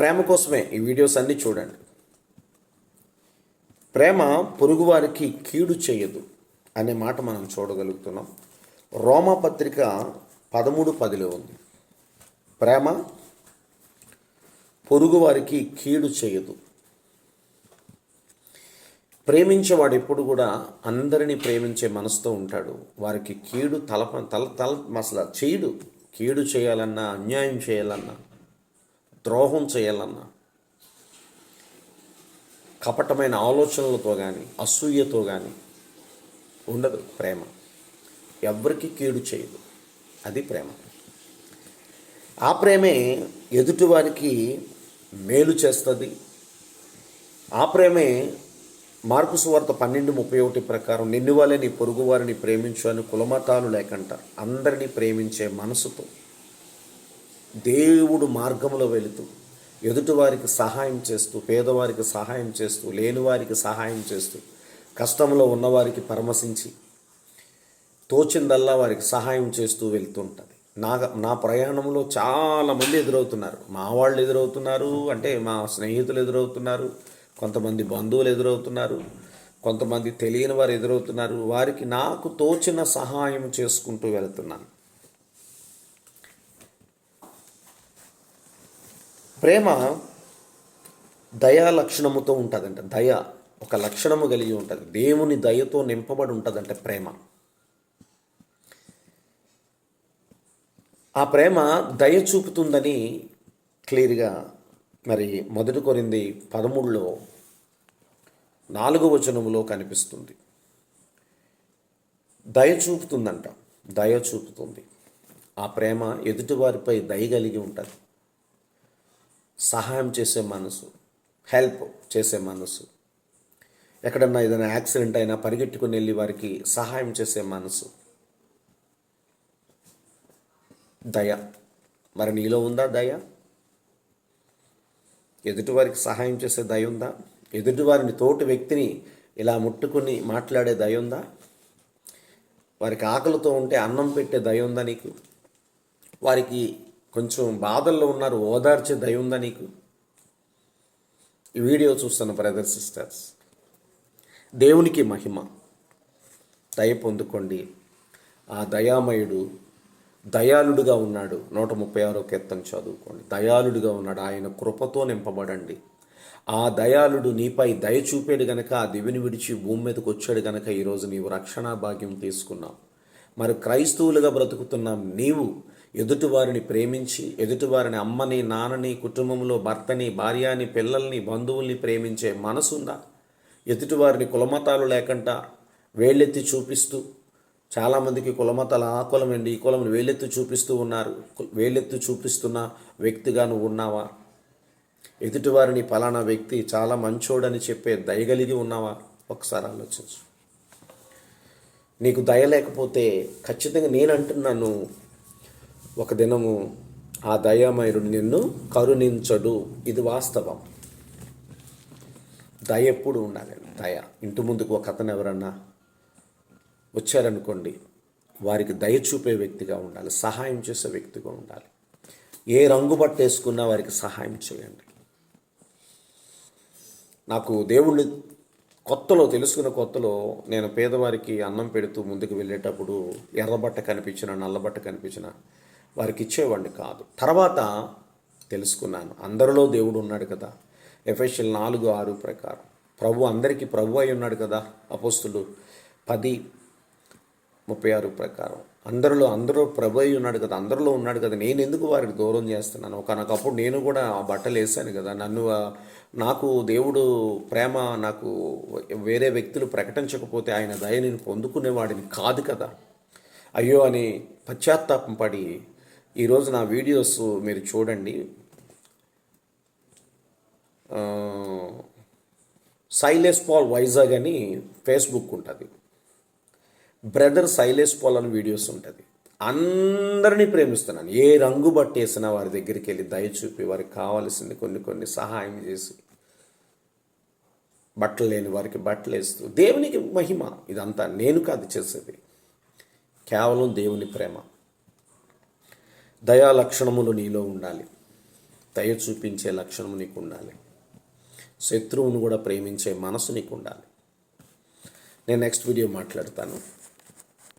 ప్రేమ కోసమే ఈ వీడియోస్ అన్నీ చూడండి. ప్రేమ పొరుగువారికి కీడు చేయదు అనే మాట మనం చూడగలుగుతున్నాం. రోమా పత్రిక పదమూడు పదిలో ఉంది. ప్రేమ పొరుగువారికి కీడు చేయదు. ప్రేమించేవాడు ఎప్పుడు కూడా అందరినీ ప్రేమించే మనసుతో ఉంటాడు. వారికి కీడు తలప తల తల అసలు చేయడు. కీడు చేయాలన్నా అన్యాయం చేయాలన్నా ద్రోహం చేయాలన్నా కపటమైన ఆలోచనలతో కానీ అసూయతో కానీ ఉండదు ప్రేమ. ఎవరికి కీడు చేయదు. అది ప్రేమ. ఆ ప్రేమే ఎదుటివారికి మేలు చేస్తుంది. ఆ ప్రేమే మార్పు సువార్త పన్నెండు ముప్పై ఒకటి ప్రకారం నిన్ను నీ పొరుగు వారిని ప్రేమించు అని కులమతాలు లేకంట. అందరినీ ప్రేమించే మనసుతో దేవుడు మార్గంలో వెళుతూ ఎదుటివారికి సహాయం చేస్తూ పేదవారికి సహాయం చేస్తూ లేనివారికి సహాయం చేస్తూ కష్టంలో ఉన్నవారికి పరమశించి తోచిందల్లా వారికి సహాయం చేస్తూ వెళ్తుంటుంది. నా నా ప్రయాణంలో చాలామంది ఎదురవుతున్నారు. మా వాళ్ళు ఎదురవుతున్నారు అంటే మా స్నేహితులు ఎదురవుతున్నారు కొంతమంది బంధువులు ఎదురవుతున్నారు కొంతమంది తెలియని వారు ఎదురవుతున్నారు. వారికి నాకు తోచిన సహాయం చేసుకుంటూ వెళ్తున్నాను. ప్రేమ దయా లక్షణముతో ఉంటుందంట. దయ ఒక లక్షణము కలిగి ఉంటుంది. దేవుని దయతో నింపబడి ఉంటుందంట ప్రేమ. ఆ ప్రేమ దయ చూపుతుందని క్లియర్గా మరి మొదటి కొరింది పదమూడులో నాలుగో వచనములో కనిపిస్తుంది. దయ చూపుతుందంట. దయ చూపుతుంది. ఆ ప్రేమ ఎదుటివారిపై దయ కలిగి ఉంటుంది. సహాయం చేసే మనసు హెల్ప్ చేసే మనసు ఎక్కడన్నా ఏదైనా యాక్సిడెంట్ అయినా పరిగెట్టుకుని వెళ్ళి వారికి సహాయం చేసే మనసు. దయ. మరి నీలో ఉందా దయ? ఎదుటివారికి సహాయం చేసే దయ ఉందా? ఎదుటివారిని తోటి వ్యక్తిని ఇలా ముట్టుకుని మాట్లాడే దయ ఉందా? వారికి ఆకలితో ఉంటే అన్నం పెట్టే దయ ఉందా నీకు? వారికి కొంచెం బాధల్లో ఉన్నారు ఓదార్చే దయ ఉందా నీకు? ఈ వీడియో చూస్తున్న బ్రదర్ సిస్టర్స్ దేవునికి మహిమ. దయ పొందుకోండి. ఆ దయామయుడు దయాళుడుగా ఉన్నాడు. నూట ముప్పై ఆరో కీర్తన చదువుకోండి. దయాళుడుగా ఉన్నాడు. ఆయన కృపతో నింపబడండి. ఆ దయాళుడు నీపై దయ చూపాడు గనక ఆ దివిని విడిచి భూమి మీదకి వచ్చాడు గనక ఈరోజు నీవు రక్షణ భాగ్యం తీసుకున్నావు. మరి క్రైస్తవులుగా బ్రతుకుతున్నాం నీవు ఎదుటివారిని ప్రేమించి ఎదుటివారిని అమ్మని నాన్నని కుటుంబంలో భర్తని భార్యని పిల్లల్ని బంధువుల్ని ప్రేమించే మనసుందా? ఎదుటివారిని కులమతాలు లేకుండా వేళ్ళెత్తి చూపిస్తూ చాలామందికి కులమతాలు ఆ కులం అండి. ఈ కులం వేలెత్తి చూపిస్తూ ఉన్నారు. వేలెత్తి చూపిస్తున్న వ్యక్తిగా నువ్వు ఉన్నావా? ఎదుటివారిని పలానా వ్యక్తి చాలా మంచోడని చెప్పే దయగలిగి ఉన్నావా? ఒకసారి ఆలోచించు. నీకు దయ లేకపోతే ఖచ్చితంగా నేను అంటున్నాను ఒక దినము ఆ దయామయుడు నిన్ను కరుణించడు. ఇది వాస్తవం. దయ ఎప్పుడు ఉండాలి? దయ. ఇంటి ముందుకు ఒక అతను ఎవరన్నా వచ్చారనుకోండి వారికి దయ చూపే వ్యక్తిగా ఉండాలి. సహాయం చేసే వ్యక్తిగా ఉండాలి. ఏ రంగు బట్టేసుకున్నా వారికి సహాయం చేయండి. నాకు దేవుణ్ణి కొత్తలో తెలుసుకున్న కొత్తలో నేను పేదవారికి అన్నం పెడుతూ ముందుకు వెళ్ళేటప్పుడు ఎర్రబట్ట కనిపించిన నల్లబట్ట కనిపించిన వారికి ఇచ్చేవాడిని కాదు. తర్వాత తెలుసుకున్నాను అందరిలో దేవుడు ఉన్నాడు కదా. ఎఫ్ఎస్ఎల్ నాలుగు ఆరు ప్రకారం. ప్రభు అందరికీ ప్రభు అయి ఉన్నాడు కదా అపోస్తులు. పది ముప్పై ఆరు ప్రకారం. అందరిలో అందరూ ప్రభు అయి ఉన్నాడు కదా అందరిలో ఉన్నాడు కదా నేను ఎందుకు వారికి దూరం చేస్తున్నాను? ఒకనకప్పుడు నేను కూడా ఆ బట్టలు వేసాను కదా నన్ను నాకు దేవుడు ప్రేమ నాకు వేరే వ్యక్తులు ప్రకటించకపోతే ఆయన దయ నేను పొందుకునేవాడిని కాదు కదా. అయ్యో అని పశ్చాత్తాపం పడి ఈరోజు నా వీడియోస్ మీరు చూడండి. సైలెస్ పాల్ వైజాగ్ అని ఫేస్బుక్ ఉంటుంది. బ్రదర్ శైలేష్ పోలన్ వీడియోస్ ఉంటుంది. అందరినీ ప్రేమిస్తున్నాను. ఏ రంగు బట్టేసినా వారి దగ్గరికి వెళ్ళి దయ చూపి వారికి కావాల్సింది కొన్ని కొన్ని సహాయం చేసి బట్టలు లేని వారికి బట్టలు వేస్తూ దేవునికి మహిమ. ఇదంతా నేను కాదు చేసేది. కేవలం దేవుని ప్రేమ. దయా లక్షణములు నీలో ఉండాలి. దయ చూపించే లక్షణము నీకు ఉండాలి. శత్రువును కూడా ప్రేమించే మనసు నీకు ఉండాలి. నేను నెక్స్ట్ వీడియో మాట్లాడతాను.